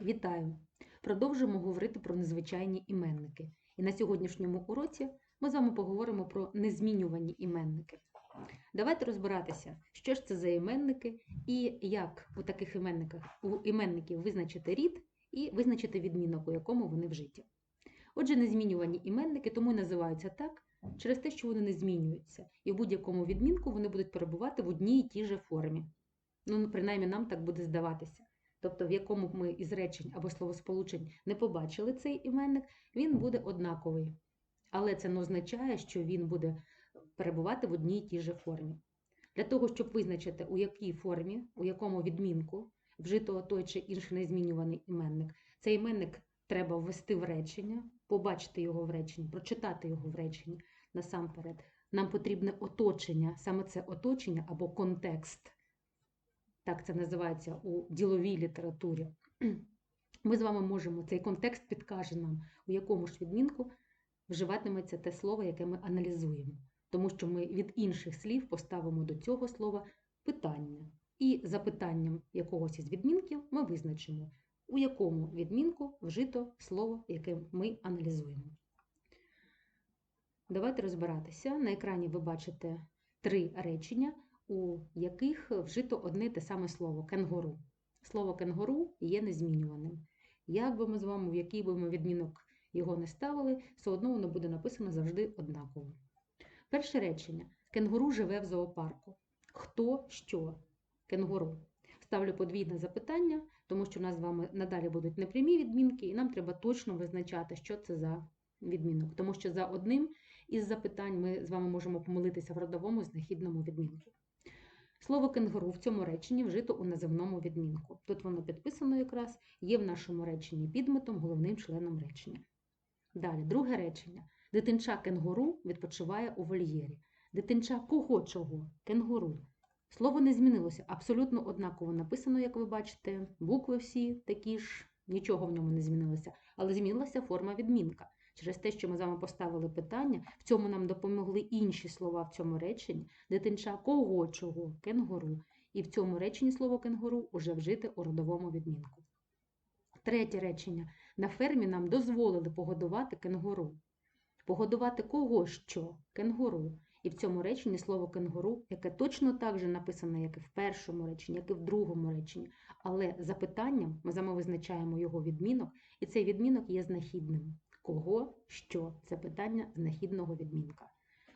Вітаю! Продовжуємо говорити про незвичайні іменники. І на сьогоднішньому уроці ми з вами поговоримо про незмінювані іменники. Давайте розбиратися, що ж це за іменники і як у таких іменниках у іменників визначити рід і визначити відмінок, у якому вони вжиті. Отже, незмінювані іменники тому і називаються так через те, що вони не змінюються, і в будь-якому відмінку вони будуть перебувати в одній і тій же формі. Ну, принаймні, нам так буде здаватися. Тобто, в якому б ми із речень або словосполучень не побачили цей іменник, він буде однаковий. Але це не означає, що він буде перебувати в одній і тій же формі. Для того, щоб визначити, у якій формі, у якому відмінку вжито той чи інший незмінюваний іменник, цей іменник треба ввести в речення, побачити його в реченні, прочитати його в реченні насамперед. Нам потрібне оточення, саме це оточення або контекст так це називається у діловій літературі. Ми з вами можемо, цей контекст підкаже нам, у якому ж відмінку вживатиметься те слово, яке ми аналізуємо. Тому що ми від інших слів поставимо до цього слова питання. І за питанням якогось із відмінків ми визначимо, у якому відмінку вжито слово, яке ми аналізуємо. Давайте розбиратися. На екрані ви бачите три речення у яких вжито одне те саме слово кенгуру. Слово кенгуру є незмінюваним. Як би ми з вами, в який би ми відмінок його не ставили, все одно воно буде написано завжди однаково. Перше речення: кенгуру живе в зоопарку. Хто що? Кенгуру. Ставлю подвійне запитання, тому що у нас з вами надалі будуть непрямі відмінки, і нам треба точно визначати, що це за відмінок. Тому що за одним із запитань ми з вами можемо помилитися в родовому знахідному відмінку. Слово кенгуру в цьому реченні вжито у називному відмінку. Тут воно підписано якраз, є в нашому реченні підметом, головним членом речення. Далі, друге речення. Дитинча кенгуру відпочиває у вольєрі. Дитинча кого чого? Кенгуру. Слово не змінилося, абсолютно однаково написано, як ви бачите, букви всі такі ж, нічого в ньому не змінилося, але змінилася форма відмінка. Через те, що ми з вами поставили питання, в цьому нам допомогли інші слова в цьому реченні. Дитинча кого чого? Кенгуру. І в цьому реченні слово кенгуру уже вжите у родовому відмінку. Третє речення. На фермі нам дозволили погодувати кенгуру. Погодувати кого що? Кенгуру. І в цьому реченні слово кенгуру, яке точно так же написане, як і в першому реченні, як і в другому реченні. Але за питанням ми вами визначаємо його відмінок, і цей відмінок є знахідним кого, що це питання знахідного відмінка.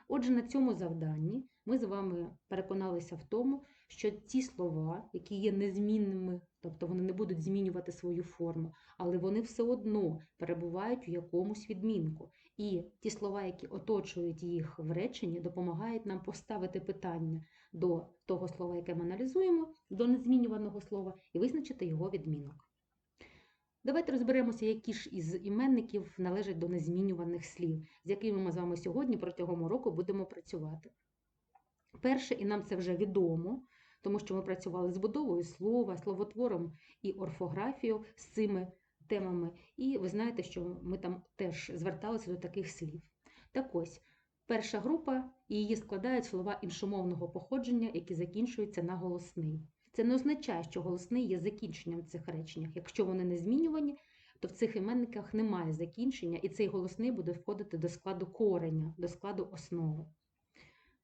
Отже, на цьому завданні ми з вами переконалися в тому, що ті слова, які є незмінними, тобто вони не будуть змінювати свою форму, але вони все одно перебувають у якомусь відмінку. І ті слова, які оточують їх в реченні, допомагають нам поставити питання до того слова, яке ми аналізуємо, до незмінюваного слова, і визначити його відмінок. Давайте розберемося, які ж із іменників належать до незмінюваних слів, з якими ми з вами сьогодні протягом року будемо працювати. Перше, і нам це вже відомо, тому що ми працювали з будовою слова, словотвором і орфографією з цими темами, і ви знаєте, що ми там теж зверталися до таких слів. Так ось, перша група і її складають слова іншомовного походження, які закінчуються на голосний. Це не означає, що голосний є закінченням цих реченнях. Якщо вони не змінювані, то в цих іменниках немає закінчення, і цей голосний буде входити до складу кореня, до складу основи.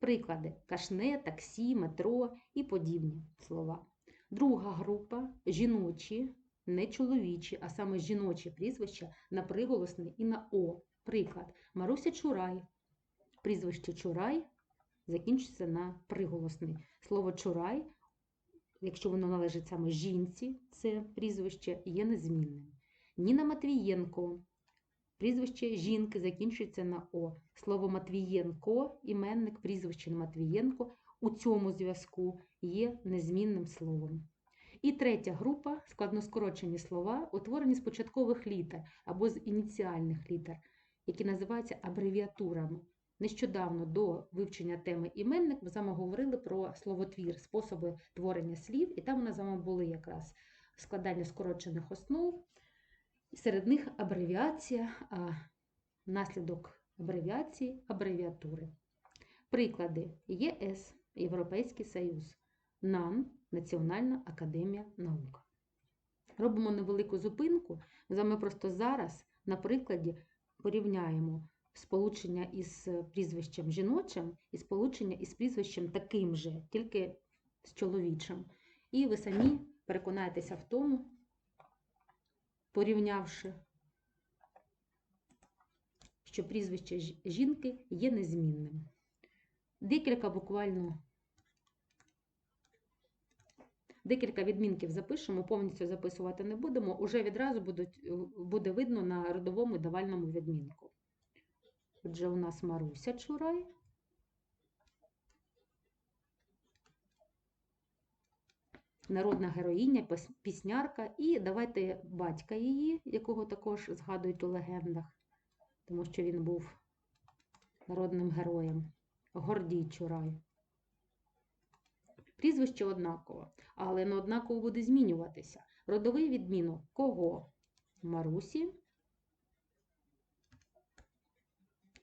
Приклади кашне, таксі, метро і подібні слова. Друга група жіночі, не чоловічі, а саме жіночі прізвища на приголосний і на О. Приклад Маруся Чурай. Прізвище Чурай закінчується на приголосний. Слово Чурай якщо воно належить саме жінці, це прізвище є незмінним. Ніна Матвієнко. Прізвище жінки закінчується на О. Слово Матвієнко, іменник, прізвище Матвієнко у цьому зв'язку є незмінним словом. І третя група складноскорочені слова, утворені з початкових літер або з ініціальних літер, які називаються абревіатурами. Нещодавно до вивчення теми іменник ми з вами говорили про словотвір, способи творення слів, і там у нас з вами були якраз складання скорочених основ, серед них абревіація, а наслідок абревіації абревіатури. Приклади ЄС, Європейський Союз, НАН Національна академія наук. Робимо невелику зупинку. Ми просто зараз на прикладі порівняємо сполучення із прізвищем жіночим і сполучення із прізвищем таким же, тільки з чоловічим. І ви самі переконаєтеся в тому, порівнявши, що прізвище жінки є незмінним. Декілька буквально декілька відмінків запишемо, повністю записувати не будемо. Уже відразу будуть, буде видно на родовому давальному відмінку. Отже, у нас Маруся Чурай. Народна героїня, піснярка, і давайте батька її, якого також згадують у легендах, тому що він був народним героєм. Гордій Чурай. Прізвище однакове, але не однаково буде змінюватися. Родовий відмінок кого? Марусі.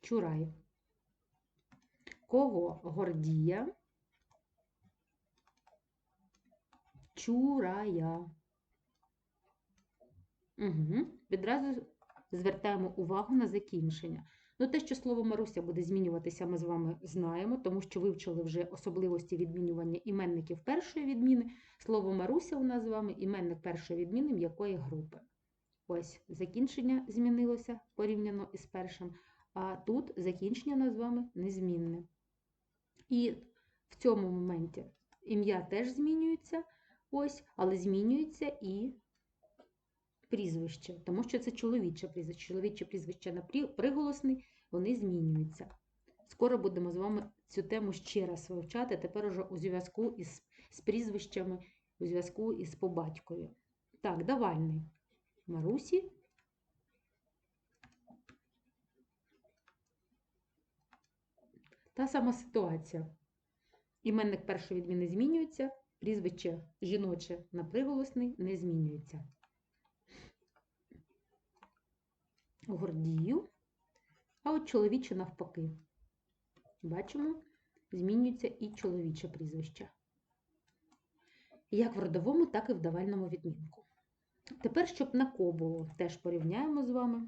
Чурай. Кого? Гордія. Чурая. Угу. Відразу звертаємо увагу на закінчення. Ну, те, що слово Маруся буде змінюватися, ми з вами знаємо, тому що вивчили вже особливості відмінювання іменників першої відміни. Слово Маруся у нас з вами іменник першої відміни м'якої групи. Ось закінчення змінилося порівняно із першим, а тут закінчення у нас з вами незмінне. І в цьому моменті ім'я теж змінюється, ось, але змінюється і прізвище, тому що це чоловіче прізвище. Чоловіче прізвище на приголосний, вони змінюються. Скоро будемо з вами цю тему ще раз вивчати, тепер уже у зв'язку із з прізвищами, у зв'язку із по батькові. Так, давальний. Марусі. Та сама ситуація. Іменник першої відміни змінюється, прізвище жіноче на приголосний не змінюється. Гордію, а от чоловіче навпаки. Бачимо, змінюється і чоловіче прізвище. Як в родовому, так і в давальному відмінку. Тепер, щоб на ко було, теж порівняємо з вами.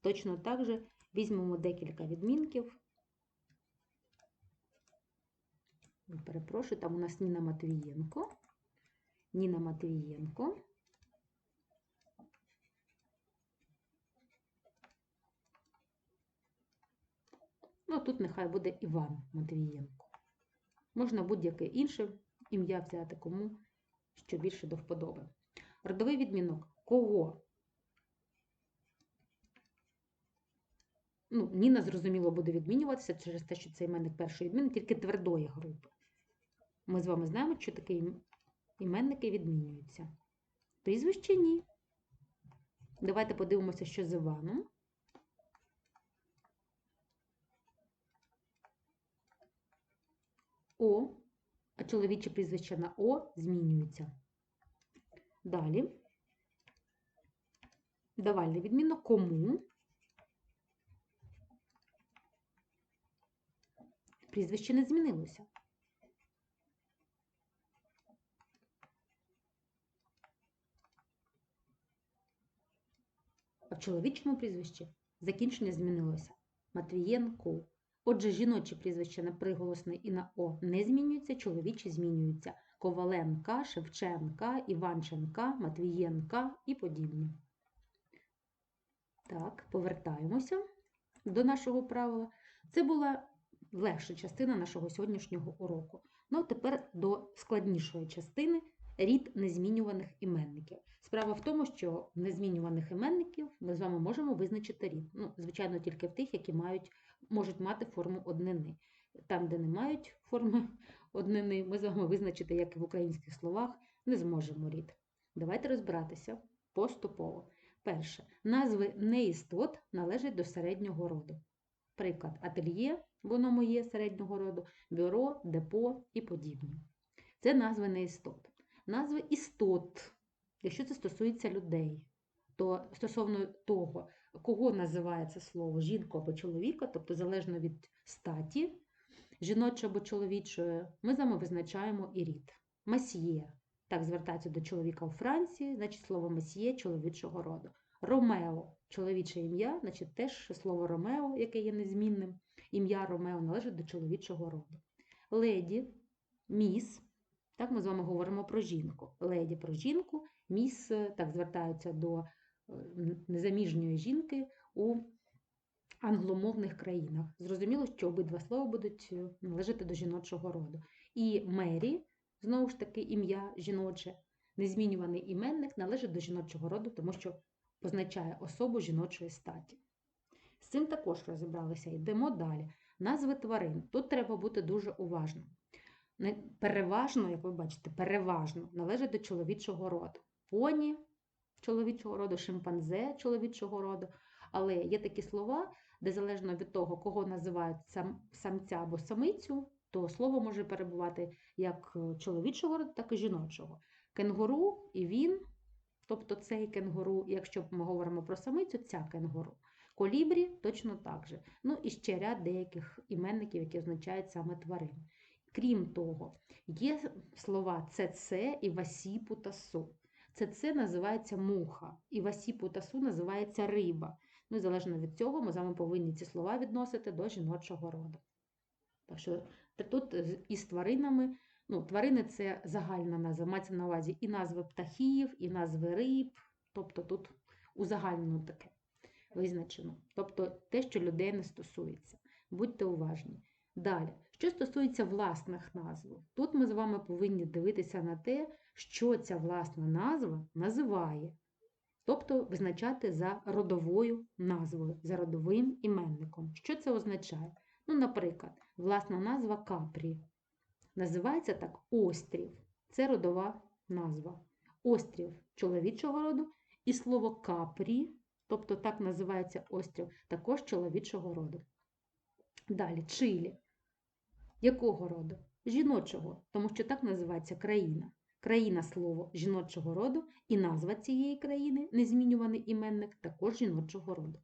Точно так же візьмемо декілька відмінків. Перепрошую, там у нас Ніна Матвієнко. Ніна Матвієнко. Ну, тут нехай буде Іван Матвієнко. Можна будь-яке інше ім'я взяти, кому що більше до вподоби. Родовий відмінок кого? Ну, Ніна, зрозуміло, буде відмінюватися через те, що це іменник першої відміни, тільки твердої групи. Ми з вами знаємо, що такі іменники відмінюються. Прізвище ні. Давайте подивимося, що з Іваном. О, а чоловіче прізвище на О змінюється. Далі. Давальне відмінно кому. Прізвище не змінилося. В чоловічому прізвищі закінчення змінилося. Матвієнко. Отже, жіночі прізвища на приголосний і на О не змінюються, чоловічі змінюються. Коваленка, Шевченка, Іванченка, Матвієнка і подібне. Так, повертаємося до нашого правила. Це була легша частина нашого сьогоднішнього уроку. Ну, а тепер до складнішої частини рід незмінюваних іменників. Справа в тому, що незмінюваних іменників ми з вами можемо визначити рід. Ну, звичайно, тільки в тих, які мають, можуть мати форму однини. Там, де не мають форми однини, ми з вами визначити, як і в українських словах, не зможемо рід. Давайте розбиратися поступово. Перше, назви неістот належать до середнього роду. Приклад, ательє, воно моє середнього роду, бюро, депо і подібні. Це назви неістот. Назви істот, якщо це стосується людей, то стосовно того, кого називає це слово жінку або чоловіка, тобто залежно від статі, жіночої або чоловічої, ми з вами визначаємо і рід. Масьє так звертаються до чоловіка у Франції, значить слово месьє чоловічого роду. Ромео чоловіче ім'я, значить теж слово Ромео, яке є незмінним. Ім'я Ромео належить до чоловічого роду. Леді, міс, так ми з вами говоримо про жінку. Леді про жінку, міс е, так звертаються до е, незаміжньої жінки у англомовних країнах. Зрозуміло, що обидва слова будуть е, належати до жіночого роду. І Мері, знову ж таки, ім'я жіноче, незмінюваний іменник належить до жіночого роду, тому що позначає особу жіночої статі. З цим також розібралися. Йдемо далі. Назви тварин. Тут треба бути дуже уважним. Переважно, як ви бачите, переважно належить до чоловічого роду. Поні чоловічого роду, шимпанзе чоловічого роду. Але є такі слова, де залежно від того, кого називають сам, самця або самицю, то слово може перебувати як е, чоловічого роду, так і жіночого. Кенгуру і він, тобто цей кенгуру, якщо ми говоримо про самицю, ця кенгуру. Колібрі точно так же. Ну і ще ряд деяких іменників, які означають саме тварин. Крім того, є слова цеце і васіпу та су. Цеце називається муха, і васіпу та су називається риба. Ну і залежно від цього, ми з вами повинні ці слова відносити до жіночого роду. Так що тут із тваринами, ну, тварини це загальна назва, мається на увазі і назви птахів, і назви риб, тобто тут узагальнено таке визначено. Тобто те, що людей не стосується. Будьте уважні. Далі, що стосується власних назв, тут ми з вами повинні дивитися на те, що ця власна назва називає, тобто визначати за родовою назвою, за родовим іменником. Що це означає? Ну, наприклад, власна назва Капрі. Називається так острів. Це родова назва. Острів чоловічого роду і слово капрі, тобто так називається острів, також чоловічого роду. Далі Чилі. Якого роду? Жіночого, тому що так називається країна. Країна слово жіночого роду і назва цієї країни, незмінюваний іменник, також жіночого роду.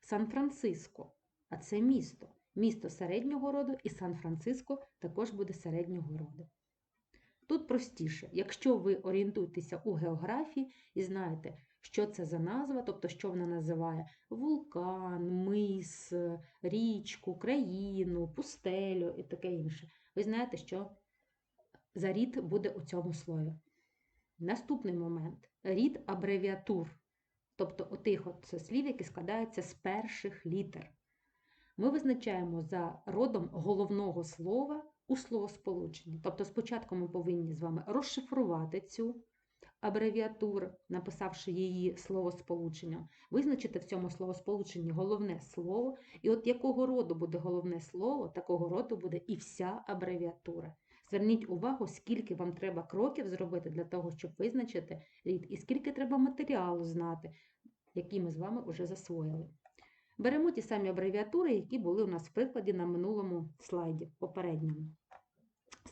Сан-Франциско, а це місто. Місто середнього роду і Сан-Франциско також буде середнього роду. Тут простіше, якщо ви орієнтуєтеся у географії і знаєте, що це за назва, тобто що вона називає вулкан, мис, річку, країну, пустелю і таке інше. Ви знаєте, що за рід буде у цьому слові. Наступний момент рід абревіатур, тобто отих от слів, які складаються з перших літер. Ми визначаємо за родом головного слова у словосполученні. Тобто спочатку ми повинні з вами розшифрувати цю абревіатуру, написавши її словосполученням, визначити в цьому словосполученні головне слово, і от якого роду буде головне слово, такого роду буде і вся абревіатура. Зверніть увагу, скільки вам треба кроків зробити для того, щоб визначити рід, і скільки треба матеріалу знати, який ми з вами вже засвоїли. Беремо ті самі абревіатури, які були у нас в прикладі на минулому слайді, попередньому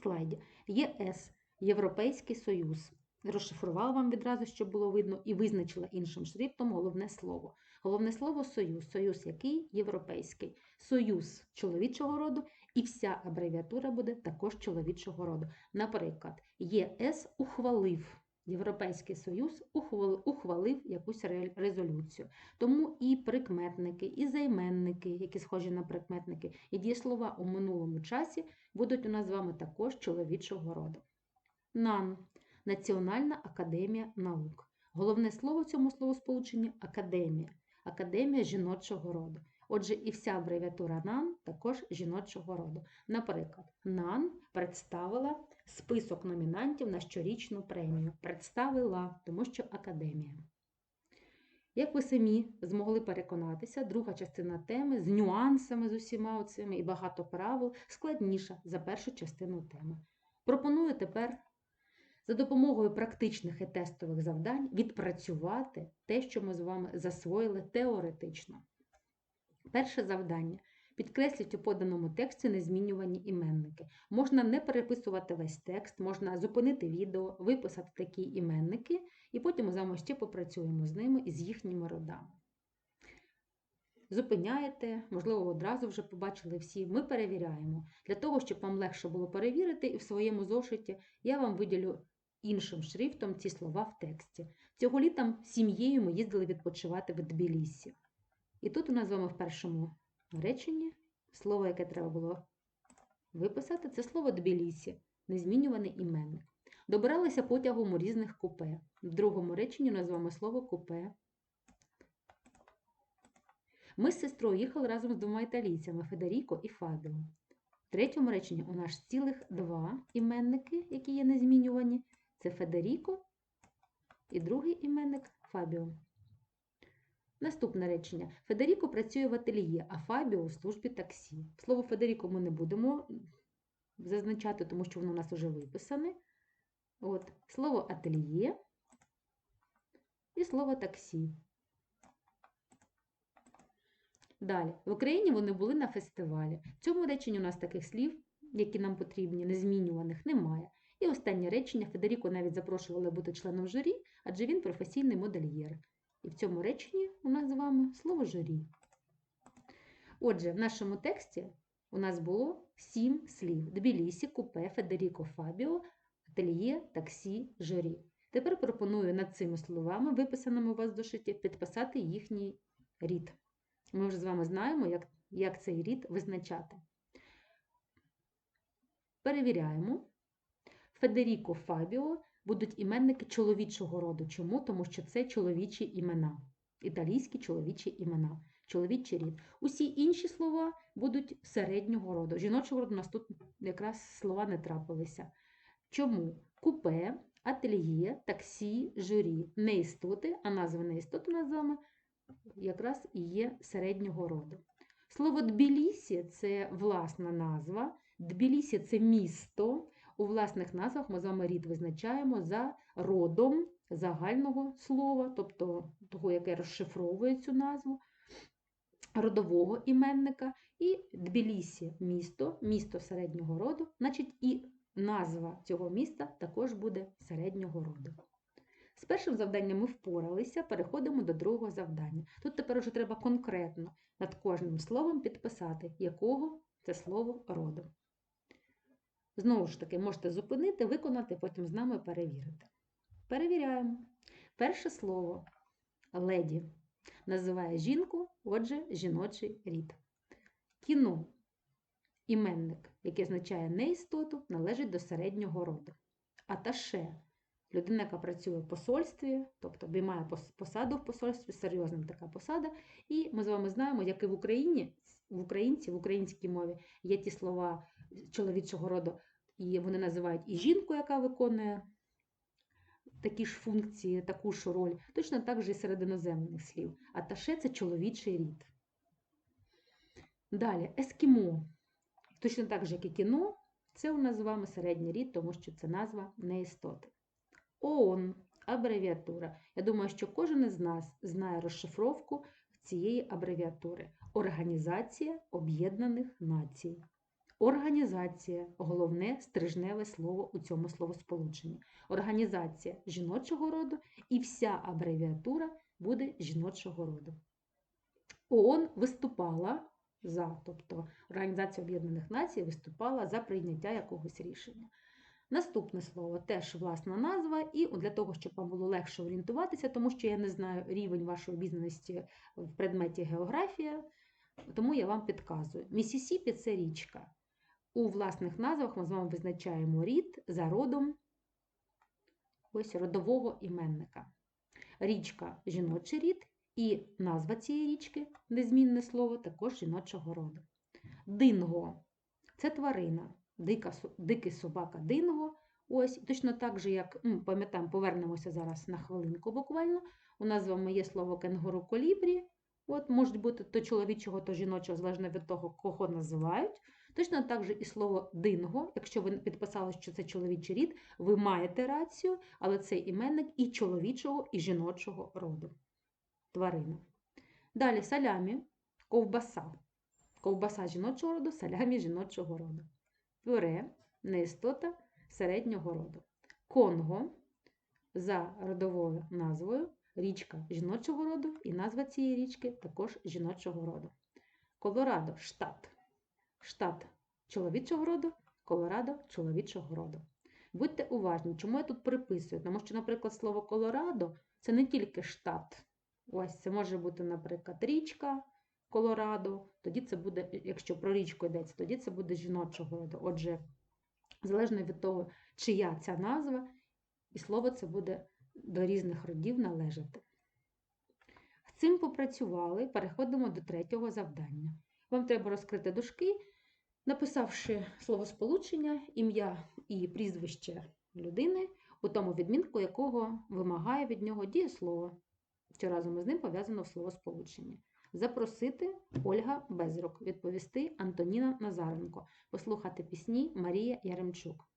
слайді. ЄС Європейський Союз. Розшифрувала вам відразу, щоб було видно, і визначила іншим шрифтом головне слово. Головне слово Союз. Союз який? Європейський. Союз чоловічого роду, і вся абревіатура буде також чоловічого роду. Наприклад, ЄС ухвалив. Європейський Союз ухвал- ухвалив якусь резолюцію. Тому і прикметники, і займенники, які схожі на прикметники, і дієслова у минулому часі будуть у нас з вами також чоловічого роду. НАН Національна академія наук. Головне слово цьому словосполученні академія. Академія жіночого роду. Отже, і вся абревіатура НАН також жіночого роду. Наприклад, НАН представила список номінантів на щорічну премію. Представила, тому що академія. Як ви самі змогли переконатися, друга частина теми з нюансами з усіма цими і багато правил складніша за першу частину теми. Пропоную тепер за допомогою практичних і тестових завдань відпрацювати те, що ми з вами засвоїли теоретично. Перше завдання. Підкресліть у поданому тексті незмінювані іменники. Можна не переписувати весь текст, можна зупинити відео, виписати такі іменники, і потім ми з вами ще попрацюємо з ними і з їхніми родами. Зупиняєте, можливо, одразу вже побачили всі. Ми перевіряємо. Для того, щоб вам легше було перевірити, і в своєму зошиті я вам виділю іншим шрифтом ці слова в тексті. Цього літа сім'єю ми їздили відпочивати в Тбілісі. І тут у нас з вами в першому реченні слово, яке треба було виписати, це слово Тбілісі, незмінюваний іменник. Добиралися потягом у різних купе. В другому реченні вами слово купе. Ми з сестрою їхали разом з двома італійцями Федеріко і Фабіо. В третьому реченні у нас цілих два іменники, які є незмінювані. Це Федеріко і другий іменник Фабіо. Наступне речення. Федеріко працює в ательє, а Фабіо у службі таксі. Слово Федеріко ми не будемо зазначати, тому що воно у нас вже виписане. От, Слово ательє і слово таксі. Далі, в Україні вони були на фестивалі. В цьому реченні у нас таких слів, які нам потрібні, незмінюваних, немає. І останнє речення Федеріко навіть запрошували бути членом журі, адже він професійний модельєр. І в цьому реченні у нас з вами слово журі. Отже, в нашому тексті у нас було сім слів: Тбілісі, купе, Федеріко Фабіо, ательє, таксі, журі. Тепер пропоную над цими словами, виписаними у вас в дошиті, підписати їхній рід. Ми вже з вами знаємо, як, як цей рід визначати. Перевіряємо. Федеріко Фабіо будуть іменники чоловічого роду. Чому? Тому що це чоловічі імена. Італійські чоловічі імена, чоловічий рід. Усі інші слова будуть середнього роду. Жіночого роду у нас тут якраз слова не трапилися. Чому? Купе, ательє, таксі, журі. Не істоти, а назви не істоти нас з вами якраз і є середнього роду. Слово Тбілісі це власна назва. Тбілісі це місто. У власних назвах ми з вами рід визначаємо за родом загального слова, тобто того, яке розшифровує цю назву, родового іменника, і Тбілісі місто, місто середнього роду, значить і назва цього міста також буде середнього роду. З першим завданням ми впоралися, переходимо до другого завдання. Тут тепер уже треба конкретно над кожним словом підписати, якого це слово роду. Знову ж таки, можете зупинити, виконати, потім з нами перевірити. Перевіряємо. Перше слово леді називає жінку, отже, жіночий рід. Кіно іменник, який означає неістоту, належить до середнього роду. Аташе людина, яка працює в посольстві, тобто обіймає посаду в посольстві, серйозна така посада. І ми з вами знаємо, як і в Україні, в українці, в українській мові є ті слова чоловічого роду, і вони називають і жінку, яка виконує такі ж функції, таку ж роль, точно так же і серед іноземних слів. Аташе це чоловічий рід. Далі, ескімо. Точно так же, як і кіно, це у нас з вами середній рід, тому що це назва неістоти. ООН абревіатура. Я думаю, що кожен із нас знає розшифровку цієї абревіатури. Організація Об'єднаних Націй. Організація головне стрижневе слово у цьому словосполученні. Організація жіночого роду і вся абревіатура буде жіночого роду. ООН виступала за, тобто Організація Об'єднаних Націй виступала за прийняття якогось рішення. Наступне слово теж власна назва, і для того, щоб вам було легше орієнтуватися, тому що я не знаю рівень вашої обізнаності в предметі географія, тому я вам підказую. Місісіпі це річка. У власних назвах ми з вами визначаємо рід за родом ось родового іменника. Річка жіночий рід, і назва цієї річки, незмінне слово, також жіночого роду. Динго це тварина дика, дикий собака динго. Ось, точно так же, як пам'ятаємо, повернемося зараз на хвилинку буквально. У нас з вами є слово кенгуру колібрі. От, Можуть бути то чоловічого, то жіночого, залежно від того, кого називають. Точно так же і слово динго, якщо ви підписали, що це чоловічий рід, ви маєте рацію, але це іменник і чоловічого, і жіночого роду. Тварина. Далі салямі, ковбаса. Ковбаса жіночого роду, салямі жіночого роду пюре неістота середнього роду. Конго за родовою назвою річка жіночого роду, і назва цієї річки також жіночого роду. Колорадо штат. Штат чоловічого роду, Колорадо чоловічого роду. Будьте уважні, чому я тут приписую? Тому що, наприклад, слово Колорадо це не тільки штат. Ось це може бути, наприклад, річка Колорадо. Тоді це буде, якщо про річку йдеться, тоді це буде жіночого роду. Отже, залежно від того, чия ця назва, і слово це буде до різних родів належати. З цим попрацювали, переходимо до третього завдання. Вам треба розкрити дужки, написавши словосполучення, ім'я і прізвище людини, у тому відмінку якого вимагає від нього дієслово, що разом із ним пов'язано в словосполученні. Запросити Ольга Безрук, відповісти Антоніна Назаренко, послухати пісні Марія Яремчук.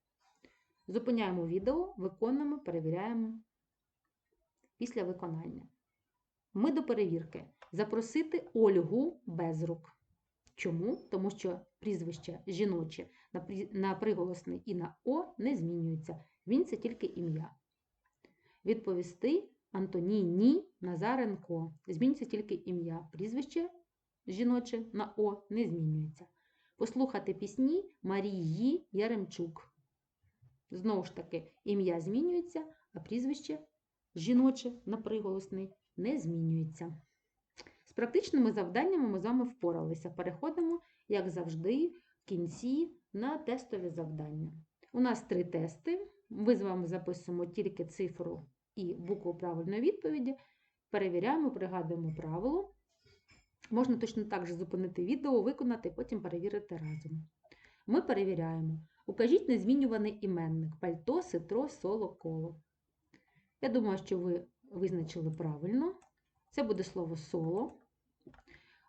Зупиняємо відео, виконуємо, перевіряємо після виконання. Ми до перевірки. Запросити Ольгу Безрук. Чому? Тому що прізвище жіноче на приголосний і на О не змінюється. Він це тільки ім'я. Відповісти Антоніні Назаренко. Змінюється тільки ім'я. Прізвище жіноче на О не змінюється. Послухати пісні Марії Яремчук. Знову ж таки, ім'я змінюється, а прізвище жіноче на приголосний не змінюється. З практичними завданнями ми з вами впоралися. Переходимо, як завжди, в кінці на тестові завдання. У нас три тести. Ми з вами записуємо тільки цифру і букву правильної відповіді. Перевіряємо, пригадуємо правило. Можна точно так же зупинити відео, виконати, потім перевірити разом. Ми перевіряємо. Укажіть незмінюваний іменник пальто, ситро, соло, коло. Я думаю, що ви визначили правильно. Це буде слово соло.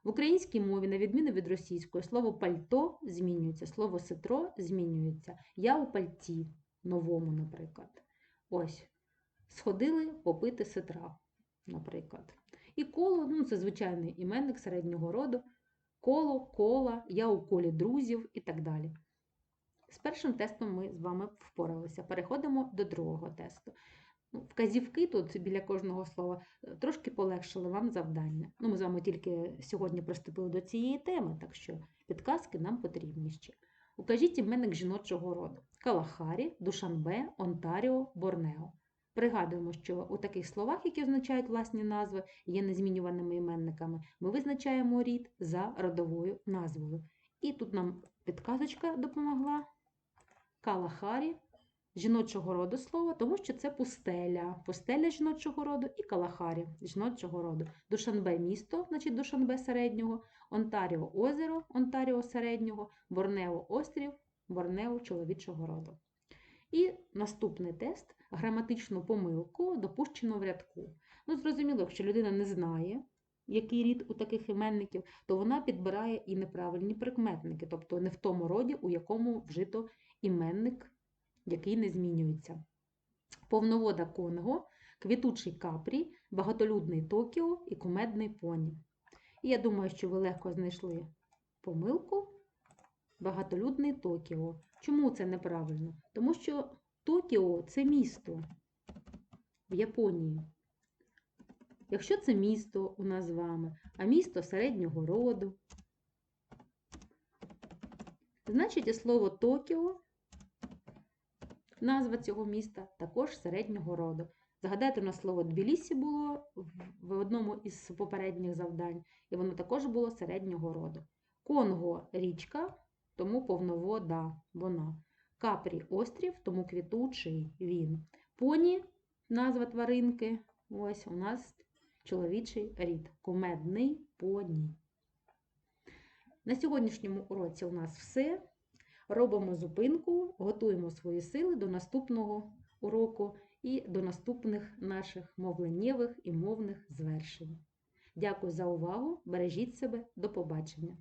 В українській мові, на відміну від російської, слово пальто змінюється, слово ситро змінюється. Я у пальті, новому, наприклад. Ось. Сходили попити ситра, наприклад. І коло, ну це звичайний іменник середнього роду. Коло, кола, я у колі друзів і так далі. З першим тестом ми з вами впоралися. Переходимо до другого тесту. Ну, Вказівки тут біля кожного слова е, трошки полегшили вам завдання. Ну, ми з вами тільки сьогодні приступили до цієї теми, так що підказки нам потрібні ще. Укажіть іменник жіночого роду: Калахарі, Душанбе, Онтаріо, Борнео. Пригадуємо, що у таких словах, які означають власні назви, є незмінюваними іменниками, ми визначаємо рід за родовою назвою. І тут нам підказочка допомогла. Калахарі жіночого роду слово, тому що це пустеля, пустеля жіночого роду і Калахарі жіночого роду. Душанбе місто, значить Душанбе середнього, Онтаріо озеро, Онтаріо середнього, Борнео острів, Борнео чоловічого роду. І наступний тест граматичну помилку допущено в рядку. Ну, зрозуміло, якщо людина не знає, який рід у таких іменників, то вона підбирає і неправильні прикметники, тобто не в тому роді, у якому вжито іменник який не змінюється. Повновода Конго, квітучий капрі, багатолюдний Токіо і кумедний поні. І я думаю, що ви легко знайшли помилку багатолюдний Токіо. Чому це неправильно? Тому що Токіо це місто в Японії. Якщо це місто у нас з вами, а місто середнього роду, значить і слово Токіо Назва цього міста також середнього роду. Згадайте, у нас слово Тбілісі було в одному із попередніх завдань, і воно також було середнього роду. Конго річка, тому повновода вона. Капрі острів, тому квітучий він. Поні назва тваринки. Ось у нас чоловічий рід. Кумедний поні. На сьогоднішньому уроці у нас все. Робимо зупинку, готуємо свої сили до наступного уроку і до наступних наших мовленнєвих і мовних звершень. Дякую за увагу! Бережіть себе, до побачення!